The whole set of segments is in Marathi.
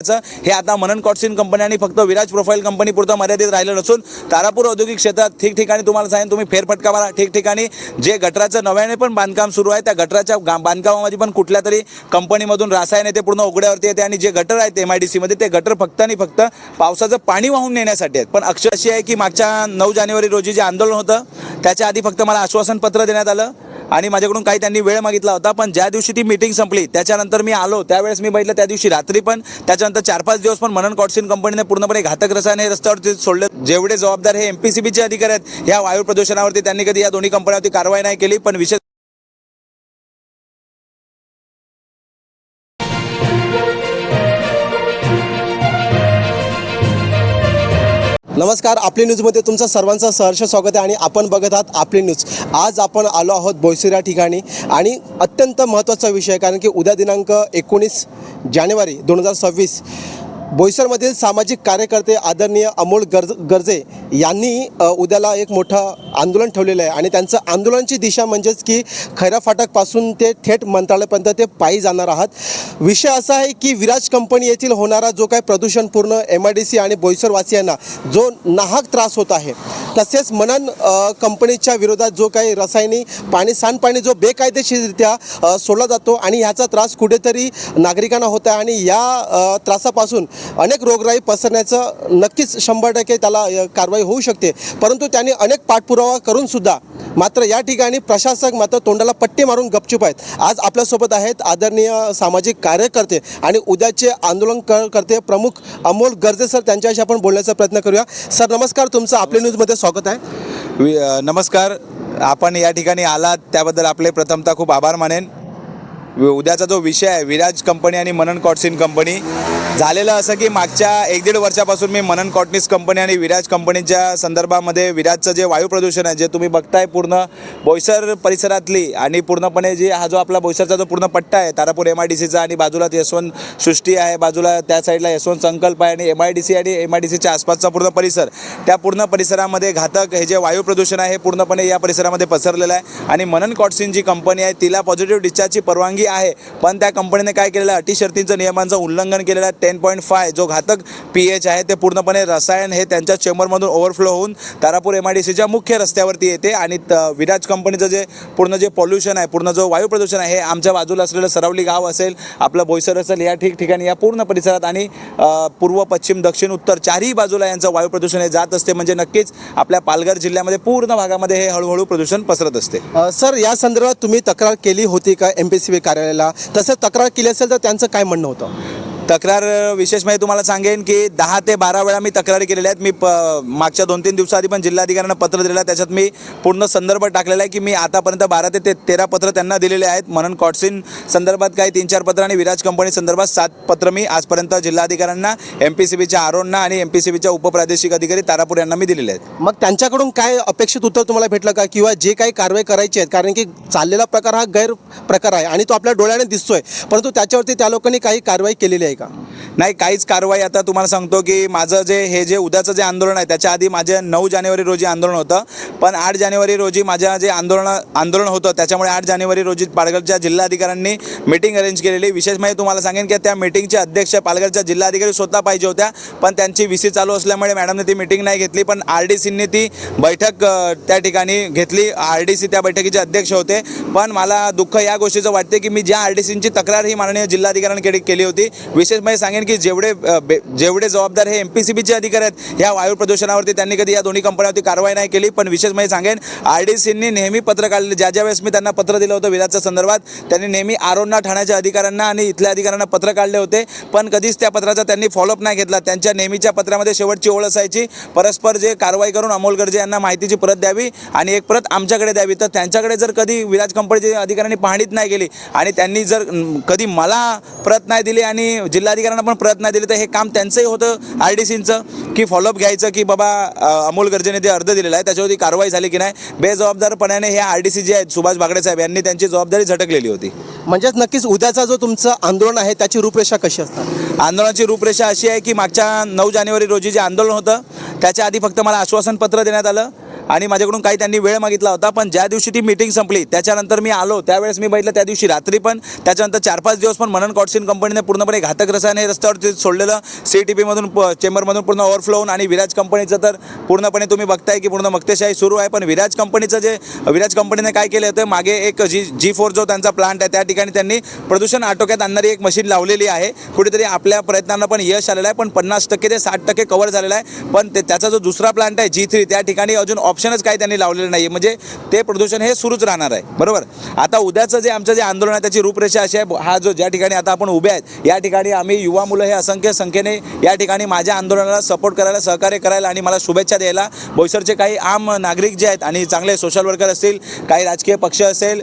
हे आता मनन कॉटसिन कंपनी आणि फक्त विराज प्रोफाईल कंपनी पुरतं मर्यादित राहिलं नसून तारापूर औद्योगिक क्षेत्रात ठिकठिकाणी तुम्हाला सांगेन तुम्ही फेरफटका मारा. ठिकठिकाणी जे गटराचं नव्याने पण बांधकाम सुरू आहे त्या गटराच्या बांधकामामध्ये पण कुठल्या तरी कंपनीमधून रसायन येते पूर्ण उघड्यावरती येते आणि जे गटर आहेत एम आय डी सीमध्ये ते गटर फक्त आणि फक्त पावसाचं पाणी वाहून नेण्यासाठी आहेत. पण अक्षर अशी आहे की मागच्या नऊ जानेवारी रोजी जे आंदोलन होतं त्याच्या आधी फक्त मला आश्वासन पत्र देण्यात आलं. आणि माझ्याकडून काही त्यांनी वेळ मागितला होता पण ज्या दिवशी ती मीटिंग संपली त्याच्यानंतर मी आलो. त्यावेळेस मी बघितलं त्या दिवशी रात्री पण त्याच्यानंतर चार पाच दिवस पण मनन कॉटसिन कंपनीने पूर्णपणे घातक रसायन हे रस्त्यावरती सोडले. जेवढे जबाबदार हे एमपीसीबीचे अधिकारी आहेत या वायू प्रदूषणावरती त्यांनी कधी या दोन्ही कंपन्यांवरती कारवाई नाही केली पण विशेष नमस्कार आपली न्यूजमध्ये तुमचं सर्वांचं सहर्ष स्वागत आहे आणि आपण बघत आहात आपली न्यूज आज आपण आलो आहोत बोईसर या ठिकाणी आणि अत्यंत महत्त्वाचा विषय आहे कारण की उद्या दिनांक एकोणीस जानेवारी दोन हजार सव्वीस. बोईसरमधील सामाजिक कार्यकर्ते आदरणीय अमोल गर्ज गर्जे यांनी उद्याला एक मोठं आंदोलन ठेवलेलं आहे. आणि त्यांचं आंदोलनाची दिशा म्हणजेच की खैरा फाटकपासून ते थेट मंत्रालयापर्यंत ते पायी जाणार आहात. विषय असा आहे की विराज कंपनी येथील होणारा जो काही प्रदूषणपूर्ण एम आय डी सी आणि बोईसरवासियांना जो नाहक त्रास होत आहे तसेच मनन कंपनीच्या विरोधात जो काही रसायनी पाणी सांडपाणी जो बेकायदेशीररित्या सोडला जातो आणि ह्याचा त्रास कुठेतरी नागरिकांना होत आहे. आणि या त्रासापासून अनेक रोगराई पसरण्याचं नक्कीच शंभर टक्के त्याला कारवाई होऊ शकते. परंतु त्यांनी अनेक पाठपुरावा करून सुद्धा मात्र या ठिकाणी प्रशासक मात्र तोंडाला पट्टी मारून गपचूप आहेत. आज आपल्यासोबत आहेत आदरणीय सामाजिक कार्यकर्ते आणि उद्याचे आंदोलन करते प्रमुख अमोल गर्जे सर. त्यांच्याशी आपण बोलण्याचा प्रयत्न करूया. सर नमस्कार. तुमचं आपल्या न्यूजमध्ये स्वागत आहे. नमस्कार. आपण या ठिकाणी आलात त्याबद्दल आपले प्रथमतः खूप आभार मानेन. उद्याचा जो विषय आहे विराज कंपनी आणि मनन कॉटसिन कंपनी झालेलं असं की मागच्या एक दीड वर्षापासून मी मनन कॉटनिस कंपनी आणि विराज कंपनीच्या संदर्भामध्ये विराजचं जे वायू प्रदूषण आहे जे तुम्ही बघताय पूर्ण बोईसर परिसरातली आणि पूर्णपणे जे हा जो आपला बोईसरचा जो पूर्ण पट्टा आहे तारापूर एम आय डी सीचा आणि बाजूला यशवंत सृष्टी आहे बाजूला त्या साईडला यशवंत संकल्प आहे आणि एम आय डी सी आणि एम आय डी सीच्या आसपासचा पूर्ण परिसर त्या पूर्ण परिसरामध्ये घातक हे जे वायू प्रदूषण आहे हे पूर्णपणे या परिसरामध्ये पसरलेलं आहे. आणि मनन कॉटसिन जी कंपनी आहे तिला पॉझिटिव्ह डिस्चार्जची परवानगी आहे. पण त्या कंपनीने काय केलेलं आहे? अटी शर्तींचं नियमांचं उल्लंघन केलेलं आहे. टेन पॉईंट फाय जो घातक पी एच आहे ते पूर्णपणे रसायन हे त्यांच्या चेंबरमधून ओव्हरफ्लो होऊन तारापूर एम आय डी सीच्या मुख्य रस्त्यावरती येते. आणि विराज कंपनीचं जे पूर्ण जे पॉल्युशन आहे पूर्ण जो वायू प्रदूषण आहे हे आमच्या बाजूला असलेलं सरावली गाव असेल आपलं बोईसर असेल या ठिकठिकाणी या पूर्ण परिसरात आणि पूर्व पश्चिम दक्षिण उत्तर चारही बाजूला यांचं वायू प्रदूषण हे जात असते. म्हणजे नक्कीच आपल्या पालघर जिल्ह्यामध्ये पूर्ण भागामध्ये हे हळूहळू प्रदूषण पसरत असते. सर या संदर्भात तुम्ही तक्रार केली होती का एम पी सी बी कार्यालयाला तसं तक्रार केली असेल तर त्यांचं काय म्हणणं होतं? तक्रार विशेष म्हणजे तुम्हाला सांगेन की दहा ते बारा वेळा मी तक्रारी केलेल्या आहेत. मी प मागच्या दोन तीन दिवसाआधी पण जिल्हाधिकाऱ्यांना पत्र दिलेलं आहे. त्याच्यात मी पूर्ण संदर्भ टाकलेला आहे की मी आतापर्यंत बारा ते ते तेरा पत्र त्यांना दिलेले आहेत. म्हणून कॉटसिन संदर्भात काही तीन चार पत्र आणि विराज कंपनी संदर्भात सात पत्र मी आजपर्यंत जिल्हाधिकाऱ्यांना एम पी सी बीच्या आरोंना आणि एम पी सी बीच्या उपप्रादेशिक अधिकारी तारापूर यांना मी दिलेले आहेत. मग त्यांच्याकडून काय अपेक्षित उत्तर तुम्हाला भेटलं का? किंवा जे काही कारवाई करायची आहेत कारण की चाललेला प्रकार हा गैर प्रकार आहे आणि तो आपल्या डोळ्याने दिसतोय. परंतु त्याच्यावरती त्या लोकांनी काही कारवाई केलेली आहे का नाही काहीच कारवाई आता तुम्हाला सांगतो की माझं जे हे जे उद्याचं जे आंदोलन आहे त्याच्या आधी माझे नऊ जानेवारी रोजी आंदोलन होतं. पण आठ जानेवारी रोजी माझ्या जे आंदोलन आंदोलन होतं त्याच्यामुळे आठ जानेवारी रोजी पालघरच्या जिल्हाधिकाऱ्यांनी मीटिंग अरेंज केलेली. विशेष म्हणजे तुम्हाला सांगेन की त्या मीटिंगचे अध्यक्ष पालघरच्या जिल्हाधिकारी स्वतः पाहिजे होत्या. पण त्यांची व्ही सी चालू असल्यामुळे मॅडमने ती मीटिंग नाही घेतली. पण आर डी सींनी ती बैठक त्या ठिकाणी घेतली. आर डी सी त्या बैठकीचे अध्यक्ष होते. पण मला दुःख या गोष्टीचं वाटते की मी ज्या आर डी सींची तक्रार ही माननीय जिल्हाधिकाऱ्यांकडे केली होती. विशेष म्हणजे सांगेन की जेवढे बे- जेवढे जबाबदार हे एम पी सी बीचे अधिकारी आहेत या वायू प्रदूषणावरती त्यांनी कधी या दोन्ही कंपन्यांवरती कारवाई नाही केली. पण विशेष म्हणजे सांगेन आर डी सींनी नेहमी पत्र काढले ज्या ज्या वेळेस मी त्यांना पत्र दिलं होतं विराजच्या संदर्भात त्यांनी नेहमी आरोना ठाण्याच्या अधिकाऱ्यांना आणि इथल्या अधिकाऱ्यांना पत्र काढले होते. पण कधीच त्या पत्राचा त्यांनी फॉलोअप नाही घेतला. त्यांच्या नेहमीच्या पत्रामध्ये शेवटची ओळ असायची. परस्पर जे कारवाई करून अमोल गर्जे यांना माहितीची प्रत द्यावी आणि एक प्रत आमच्याकडे द्यावी. तर त्यांच्याकडे जर कधी विराज कंपनीच्या अधिकाऱ्यांनी पाहणीच नाही केली आणि त्यांनी जर कधी मला प्रत नाही दिली आणि जिल्हाधिकाऱ्यांना पण प्रत नाही दिली तर हे काम त्यांचंही होतं आर डी सींचं की फॉलोअप घ्यायचं की बाबा अमोल गर्जेने ते अर्ज दिलेलं आहे त्याच्यावरती कारवाई झाली की नाही बेजबाबदारपणाने हे आर डी सी जे आहेत सुभाष बागडे साहेब यांनी त्यांची जबाबदारी झटकलेली होती. म्हणजेच नक्कीच उद्याचा जो तुमचं आंदोलन आहे त्याची रूपरेषा कशी असणार? आंदोलनाची रूपरेषा अशी आहे की मागच्या नऊ जानेवारी रोजी जे आंदोलन होतं त्याच्या आधी फक्त मला आश्वासन पत्र देण्यात आलं आणि माझ्याकडून काही त्यांनी वेळ मागितला होता पण ज्या दिवशी ती मीटिंग संपली त्याच्यानंतर मी आलो. त्यावेळेस मी बघितलं त्या दिवशी रात्री पण त्याच्यानंतर चार पाच दिवस पण मनन कॉटसिन कंपनीने पूर्णपणे घातक रसायने रस्त्यावर सोडलेलं. सी टी पीमधून प चेंबरमधून पूर्ण ओव्हरफ्लो होऊन आणि विराज कंपनीचं तर पूर्णपणे तुम्ही बघताय की पूर्ण मक्तेशाही सुरू आहे. पण विराज कंपनीचं जे विराज कंपनीने काय केलं होतं मागे एक जी जी फोर जो त्यांचा प्लांट आहे त्या ठिकाणी त्यांनी प्रदूषण आटोक्यात आणणारी एक मशीन लावलेली आहे. कुठेतरी आपल्या प्रयत्नांना पण यश आलेलं आहे पण पन्नास टक्के ते साठ टक्के कव्हर झालेलं आहे. पण ते त्याचा जो दुसरा प्लांट आहे जी थ्री त्या ठिकाणी अजून ऑप्शनच काही त्यांनी लावलेलं नाही म्हणजे ते प्रदूषण हे सुरूच राहणार आहे. बरोबर? आता उद्याचं जे आमचं जे आंदोलन आहे त्याची रूपरेषा अशी आहे. हा जो ज्या ठिकाणी आता आपण उभे आहेत या ठिकाणी आम्ही युवा मुलं हे असंख्य संख्येने या ठिकाणी माझ्या आंदोलनाला सपोर्ट करायला सहकार्य करायला आणि मला शुभेच्छा द्यायला बोईसरचे काही आम नागरिक जे आहेत आणि चांगले सोशल वर्कर असतील काही राजकीय पक्ष असेल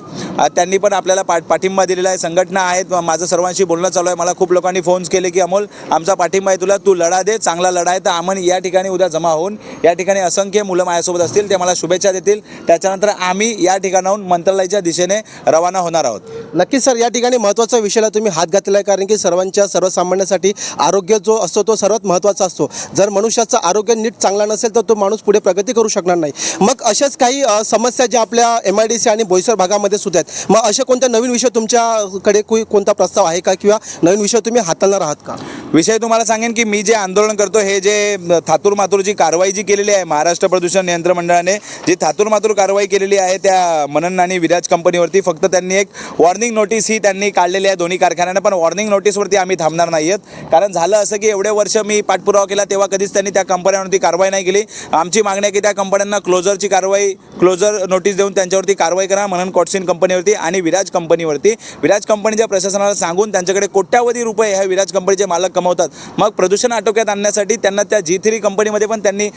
त्यांनी पण आपल्याला पा पाठिंबा दिलेला आहे. संघटना आहेत. माझं सर्वांशी बोलणं चालू आहे. मला खूप लोकांनी फोन्स केले की अमोल आमचा पाठिंबा आहे तुला. तू लढा दे. चांगला लढा आहे. तर आम्ही या ठिकाणी उद्या जमा होऊन या ठिकाणी असंख्य मुलं माझ्यासोबत असतील ते मला शुभेच्छा देतील. त्याच्यानंतर आम्ही या ठिकाणाहून मंत्रालयाच्या दिशेने रवाना होणार आहोत. नक्कीच सर. या ठिकाणी महत्त्वाच्या विषयाला तुम्ही हात घातलेला आहे कारण की सर्वांच्या सर्वसामान्यांसाठी आरोग्य जो असतो तो सर्वात महत्त्वाचा असतो. जर मनुष्याचं आरोग्य नीट चांगला नसेल तर तो माणूस पुढे प्रगती करू शकणार नाही. मग अशाच काही समस्या ज्या आपल्या एम आय डी सी आणि बोईसर भागामध्ये सुद्धा आहेत मग असे कोणत्या नवीन विषय तुमच्याकडे कोई कोणता प्रस्ताव आहे का किंवा नवीन विषय तुम्ही हाताळणार आहात का? विषय तुम्हाला सांगेन की मी जे आंदोलन करतो हे जे थातूर मातूर जी कारवाई जी केलेली आहे महाराष्ट्र प्रदूषण नियंत्रण मंडळाने जी थातूरमातूर कारवाई केलेली आहे त्या मनन आणि विराज कंपनीवरती फक्त त्यांनी एक वॉर्निंग नोटीस ही त्यांनी काढलेली आहे दोन्ही कारखान्यांना. पण वॉर्निंग नोटीसवरती आम्ही थांबणार नाही आहेत कारण झालं असं की एवढे वर्ष मी पाठपुरावा केला तेव्हा कधीच त्यांनी त्या कंपन्यांवरती कारवाई नाही केली. आमची मागणी आहे की त्या कंपन्यांना क्लोजरची कारवाई क्लोजर नोटीस देऊन त्यांच्यावरती कारवाई करा म्हणून कॉटसिन कंपनीवरती आणि विराज कंपनीवरती. विराज कंपनीच्या प्रशासनाला सांगून त्यांच्याकडे कोट्यावधी रुपये ह्या विराज कंपनीचे मालक कमवतात. मग प्रदूषण आटोक्यात आणण्यासाठी त्यांना त्या जी थ्री कंपनीमध्ये पण त्यांनी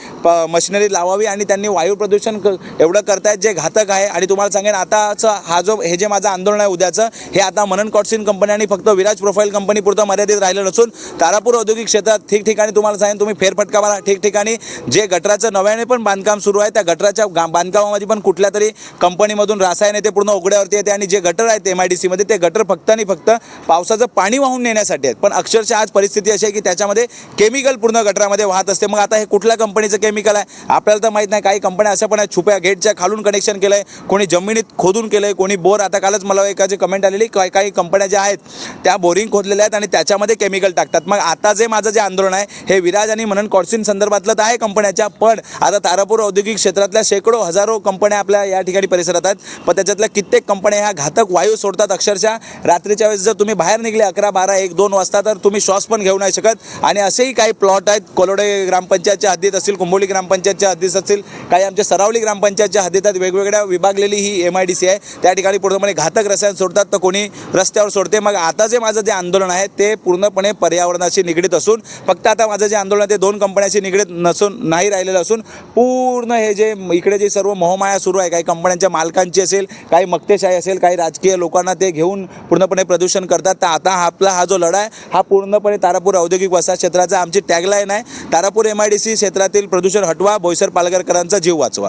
मशिनरी लावावी आणि त्यांनी वायू प्रदूषण क एवढं करतायत जे घातक आहे. आणि तुम्हाला सांगेन आताचं हा जो हे जे माझं आंदोलन आहे उद्याचं हे आता मनन कॉटसिन कंपनी आणि फक्त विराज प्रोफाईल कंपनी पुरतं मर्यादित राहिलं नसून तारापूर औद्योगिक क्षेत्रात ठिकठिकाणी तुम्हाला सांगेन तुम्ही फेरफटका मारा. ठिकठिकाणी जे गटराचं नव्याने पण बांधकाम सुरू आहे त्या गटराच्या बांधकामामध्ये पण कुठल्या तरी कंपनीमधून रासायन येते पूर्ण उघड्यावरती येते आणि जे गटर आहेत एम आय डी सीमध्ये ते गटर फक्त आणि फक्त पावसाचं पाणी वाहून नेण्यासाठी आहेत. पण अक्षरशः आज परिस्थिती अशी आहे की त्याच्यामध्ये केमिकल पूर्ण गटरामध्ये वाहत असते. मग आता हे कुठल्या कंपनीचं केमिकल आहे? आपल्याला तर माहीत नाही काही कंपन्या अशा पण आहेत छुप्या गेटच्या खालून कनेक्शन केलं आहे कोणी जमिनीत खोदून केलं आहे कोणी बोर. आता कालच मला एकाची कमेंट आलेली काही काही कंपन्या ज्या आहेत त्या बोरिंग खोदलेल्या आहेत आणि त्याच्यामध्ये केमिकल टाकतात. मग आता जे माझं जे आंदोलन आहे हे विराज आणि मनन कॉडसिन संदर्भातलं तर आहे कंपन्याच्या पण आता तारापूर औद्योगिक क्षेत्रातल्या शेकडो हजारो कंपन्या आपल्या या ठिकाणी परिसरात आहेत. पण त्याच्यातल्या कित्येक कंपन्या ह्या घातक वायू सोडतात अक्षरशः. रात्रीच्या वेळेस जर तुम्ही बाहेर निघले अकरा बारा एक दोन वाजता तर तुम्ही श्वास पण घेऊ नाही शकत. आणि असेही काही प्लॉट आहेत. कोलोडे ग्रामपंचायतच्या हद्दीत असतील कुंभोली ग्रामपंचायतच्या हद्दीत असतील काही आमच्या सरावली ग्रामपंचायतच्या हद्दीतात वेगवेगळ्या विभागलेली ही एम आय डी सी आहे. त्या ठिकाणी पूर्णपणे घातक रसायन सोडतात तर कोणी रस्त्यावर सोडते. मग आता जे माझं जे आंदोलन आहे ते पूर्णपणे पर्यावरणाशी निगडीत असून फक्त आता माझं जे आंदोलन आहे ते दोन कंपन्याशी निगडीत नसून नाही राहिलेलं असून पूर्ण हे जे इकडे जे सर्व मोहमाया सुरू आहे काही कंपन्यांच्या मालकांची असेल काही मक्तेशाही असेल काही राजकीय लोकांना ते घेऊन पूर्णपणे प्रदूषण करतात. तर आता हा आपला हा जो लढा आहे हा पूर्णपणे तारापूर औद्योगिक वसाहत क्षेत्राचा आमची टॅगलाईन आहे. Tarapur M I D C क्षेत्रातील प्रदूषण हटवा बोईसर पालघरकरांचा जीव वाचवा.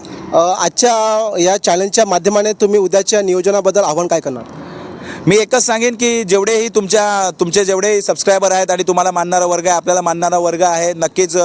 आजच्या या चॅलेंजच्या माध्यमाने तुम्ही उद्याच्या नियोजनाबद्दल आव्हान काय करणार? मी एकच सांगेन की जेवढेही तुमच्या तुमचे जेवढेही सबस्क्रायबर आहेत आणि तुम्हाला मानणारा वर्ग आहे आपल्याला मानणारा वर्ग आहे नक्कीच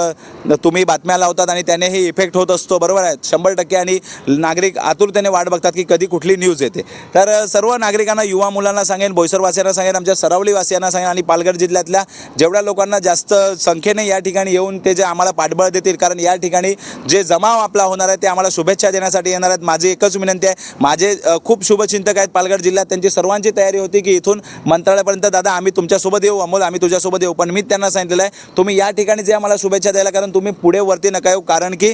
तुम्ही बातम्या लावतात आणि त्यानेही इफेक्ट होत असतो बरोबर आहे? शंभर टक्के आणि नागरिक आतुरतेने वाट बघतात की कधी कुठली न्यूज येते. तर सर्व नागरिकांना युवा मुलांना सांगेन बोईसरवासियांना सांगेन आमच्या सरावलीवासियांना सांगेन आणि पालघर जिल्ह्यातल्या जेवढ्या लोकांना जास्त संख्येने या ठिकाणी येऊन ते जे आम्हाला पाठबळ देतील कारण या ठिकाणी जे जमाव आपला होणार आहे ते आम्हाला शुभेच्छा देण्यासाठी येणार आहेत. माझी एकच विनंती आहे. माझे खूप शुभचिंतक आहेत पालघर जिल्ह्यात. त्यांची सर्वांची तयारी होती की इथून मंत्रालयापर्यंत दादा आम्ही तुमच्यासोबत येऊ अमोल आम्ही तुझ्यासोबत येऊ. पण मी त्यांना सांगितलेलं आहे तुम्ही या ठिकाणी जे आम्हाला शुभेच्छा द्यायला कारण तुम्ही पुढे वरती नका येऊ कारण की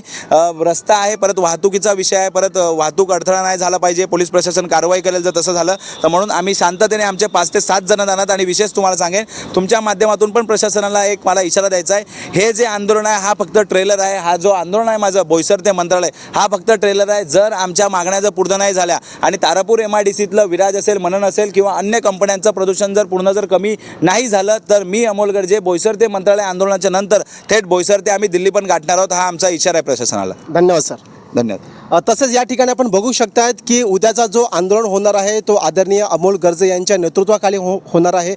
रस्ता आहे परत वाहतुकीचा विषय आहे परत वाहतूक अडथळा नाही झाला पाहिजे पोलीस प्रशासन कारवाई करेल जर तसं झालं तर म्हणून आम्ही शांततेने आमचे पाच ते सात जण जाणार आणि विशेष तुम्हाला सांगेन तुमच्या माध्यमातून पण प्रशासनाला एक मला इशारा द्यायचा आहे हे जे आंदोलन आहे हा फक्त ट्रेलर आहे हा जो आंदोलन आहे माझं बोईसर ते मंत्रालय हा फक्त ट्रेलर आहे जर आमच्या मागण्या जर पूर्ण नाही झाल्या आणि तारापूर एम आय डी सीतलं विराज असेल मनन असेल किंवा अन्य कंपन्यांचं प्रदूषण जर पूर्ण जर कमी नाही झालं तर मी अमोल गर्जे बोईसर ते मंत्रालय आंदोलनाच्या नंतर थेट बोईसर ते आम्ही दिल्ली पण गाठणार आहोत हा आमचा इशारा आहे प्रशासनाला. धन्यवाद सर. धन्यवाद. तसेच या ठिकाणी आपण बघू शकतात की उद्याचा जो आंदोलन होणार आहे तो आदरणीय अमोल गर्जे यांच्या नेतृत्वाखाली हो होणार आहे.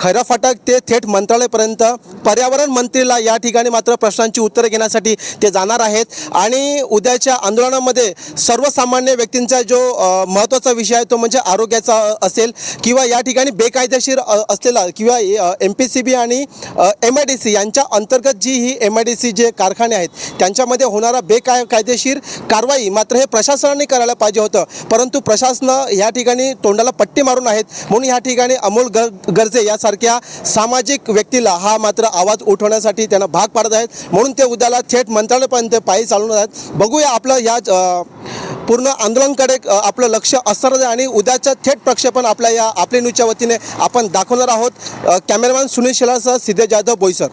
खैरा फाटक ते थेट मंत्रालयापर्यंत पर्यावरण मंत्रीला या ठिकाणी मात्र प्रश्नांची उत्तरे घेण्यासाठी ते जाणार आहेत. आणि उद्याच्या आंदोलनामध्ये सर्वसामान्य व्यक्तींचा जो महत्त्वाचा विषय आहे तो म्हणजे आरोग्याचा असेल किंवा या ठिकाणी बेकायदेशीर असलेला किंवा एम पी सी बी आणि एम आय डी सी यांच्या अंतर्गत जी ही एम आय डी सी जे कारखाने आहेत त्यांच्यामध्ये होणारा बेकाय कायदेशीर कारवाई मात्र हे प्रशासनाने करायला पाहिजे होतं. परंतु प्रशासन या ठिकाणी तोंडाला पट्टी मारून आहेत. म्हणून या ठिकाणी अमोल गर गर्जे यासारख्या सामाजिक व्यक्तीला हा मात्र आवाज उठवण्यासाठी त्यांना भाग पाडत आहेत. म्हणून ते उद्याला थेट मंत्रालयापर्यंत पायी चालून आहेत. बघूया आपलं या पूर्ण आंदोलनकडे आपलं लक्ष असणार आहे आणि उद्याचं थेट प्रक्षेपण आपल्या या आपले न्यूजच्या वतीने आपण दाखवणार आहोत. कॅमेरामॅन सुनील शेलारसह सिद्धे जाधव बोईसर.